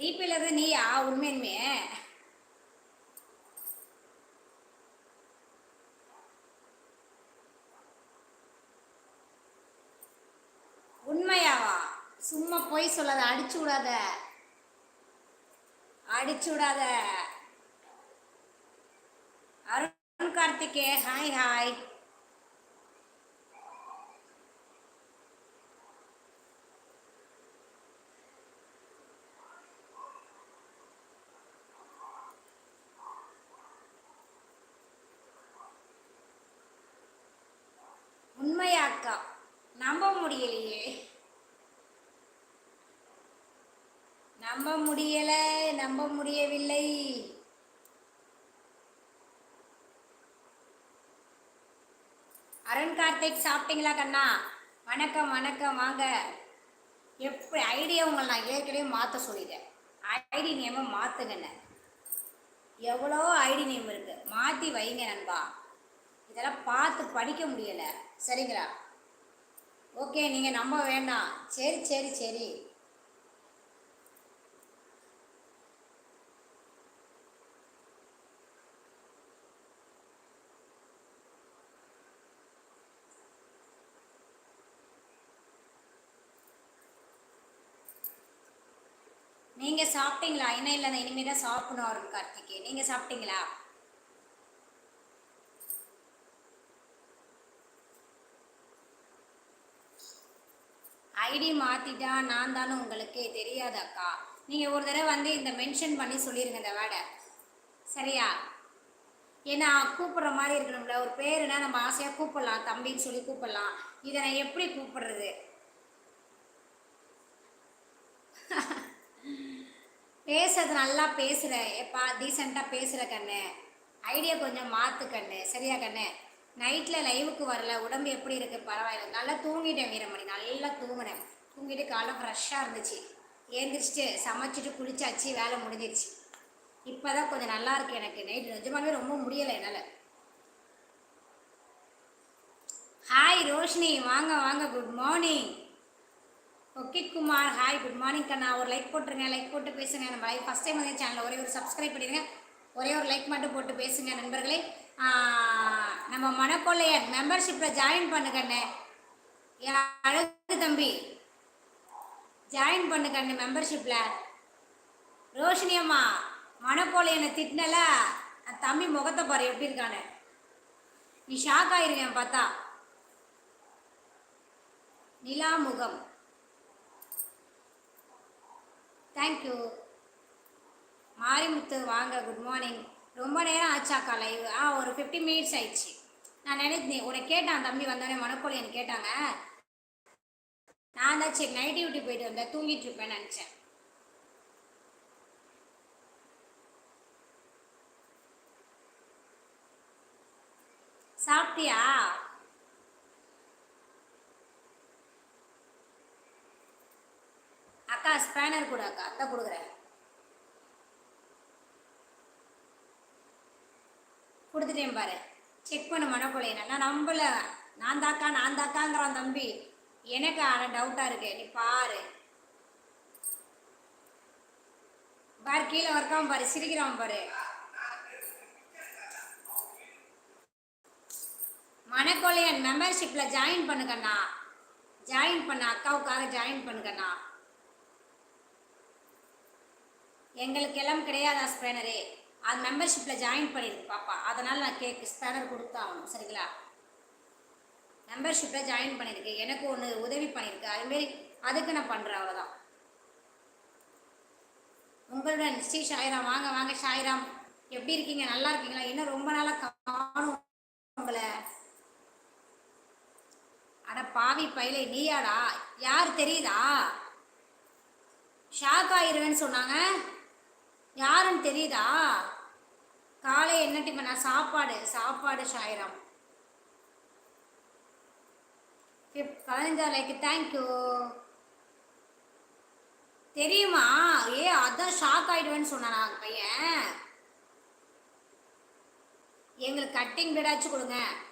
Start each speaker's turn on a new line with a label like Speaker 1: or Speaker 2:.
Speaker 1: டிபியில் இருந்து நீயா உண்மையுமே உண்மையாவா சும்மா போய் சொல்லாத அடிச்சு விடாத அடிச்சு விடாத அருண் கார்த்திகே ஹாய் ஹாய் நம்ப முடியலையே நம்ப முடியல நம்ப முடியவில்லை அருண் கார்த்திக் சாப்பிட்டீங்களா கண்ணா வணக்கம் வணக்கம் வாங்க எப்படி ஐடியா உங்களை நான் ஏற்கனவே மாத்த சொல்லிட்டேன் ஐடி நேம மாத்துங்கண்ண எவ்வளோ ஐடி நேம் இருக்கு மாத்தி வைங்க நண்பா இதெல்லாம் பார்த்து படிக்க முடியல சரிங்களா ஓகே நீங்கள் நம்ப வேண்டாம் சரி சரி சரி நீங்கள் சாப்பிட்டீங்களா என்ன இல்லை இனிமேல் தான் சாப்பிடணும் அவருக்கு கார்த்திகே நீங்கள் சாப்பிட்டீங்களா ஐடி மாற்றிட்டா நான் தானே உங்களுக்கு தெரியாதாக்கா நீங்கள் ஒரு தடவை வந்து இந்த மென்ஷன் பண்ணி சொல்லிடுங்க இந்த வேடை சரியா ஏன்னா கூப்பிட்ற மாதிரி இருக்கணும்ல ஒரு பேருனா நம்ம ஆசையாக கூப்பிடலாம் தம்பின்னு சொல்லி கூப்பிடலாம் இதை நான் எப்படி கூப்பிடுறது பேசுறது நல்லா பேசுகிறேன் எப்பா டீசெண்டாக பேசுகிற கண்ணு ஐடியா கொஞ்சம் மாற்று கண்ணு சரியா கண்ணு நைட்டில் லைவுக்கு வரல உடம்பு எப்படி இருக்குது பரவாயில்ல நல்லா தூங்கிட்டேன் வீரமணி நல்லா தூங்கினேன் தூங்கிட்டு காலம் ஃப்ரெஷ்ஷாக இருந்துச்சு ஏந்திரிச்சிட்டு சமைச்சிட்டு குளிச்சாச்சு வேலை முடிஞ்சிருச்சு இப்போ தான் கொஞ்சம் நல்லா இருக்கு எனக்கு நைட் நிஜமாகவே ரொம்ப முடியலை என்னால் ஹாய் ரோஷினி வாங்க வாங்க good morning okay Kumar hi good morning கண்ணா ஒரு லைக் போட்டுருங்க லைக் போட்டு பேசுங்க நம்ம ஃபஸ்ட் டைம் வந்து சேனலில் ஒரே ஒரு சப்ஸ்கிரைப் பண்ணிடுங்க ஒரே ஒரு லைக் மட்டும் போட்டு பேசுங்க நண்பர்களே நம்ம மனக்கொள்ளையர் மெம்பர்ஷிப்பில் ஜாயின் பண்ணுங்கண்ணே என் அழகு தம்பி ஜாயின் பண்ணுங்கண்ணே மெம்பர்ஷிப்பில் ரோஷினி அம்மா மணக்கொள்ளையனை திட்டினல தம்பி முகத்தை பாரு எப்படி இருக்கானே நீ ஷாக் என் பார்த்தா நிலாமுகம் தேங்க்யூ மாரிமுத்து வாங்க குட் மார்னிங் ரொம்ப நேரம் ஆச்சாக்கா லைவ் ஆ ஒரு ஃபிஃப்டி மினிட்ஸ் ஆயிடுச்சு நான் நினைச்சேன் உன்னை கேட்டான் தம்பி வந்தோடனே மனக்கோழி எனக்கு கேட்டாங்க நான் தான் சரி நைட் டியூட்டி போயிட்டு வந்தேன் தூங்கிட்டு இருப்பேன்னு நினச்சேன் சாப்பிட்டியா அக்கா ஸ்பேனர் கூட அக்கா அத்தை கொடுக்குறேன் கொடுத்துட்டேன் பாரு செக் பண்ண மனக்குள்ள நான் நம்பலை நான் தாக்கா நான் தாக்காங்கிறான் தம்பி எனக்கு ஆனால் டவுட்டாக இருக்கு நீ பாரு பாரு கீழே வரக்காம பாரு சிரிக்கிறான் பாரு மணக்கொலையன் மெம்பர்ஷிப்பில் ஜாயின் பண்ணுங்கண்ணா ஜாயின் பண்ண அக்காவுக்காக ஜாயின் பண்ணுங்கண்ணா எல்லாம் கிடையாதா ஸ்பேனரே அது மெம்பர்ஷிப்பில் ஜாயின் பண்ணியிருக்கு பாப்பா அதனால் நான் கேக்கு ஸ்பேனர் கொடுத்தாகணும் சரிங்களா மெம்பர்ஷிப்பில் ஜாயின் பண்ணியிருக்கேன் எனக்கு ஒன்று உதவி பண்ணியிருக்கு அதுமாரி அதுக்கு நான் பண்ணுறேன் அவ்வளோதான் உங்களோட ஸ்ரீ ஷாயிராம் வாங்க வாங்க ஷாயிராம் எப்படி இருக்கீங்க நல்லா இருக்கீங்களா இன்னும் ரொம்ப நாளாக காணும் உங்களை அட பாவி பயிலை நீயாடா யார் தெரியுதா ஷாக் ஆயிருவேன்னு சொன்னாங்க யாருன்னு தெரியுதா காலை என்ன டிஃபனா சாப்பாடு சாப்பாடு சாயிரம் பதினஞ்சா லைக்கு தேங்க்யூ தெரியுமா ஏ அதான் ஷாக் ஆயிடுவேன்னு சொன்னா பையன் எங்களுக்கு கட்டிங் பீடாச்சும் கொடுங்க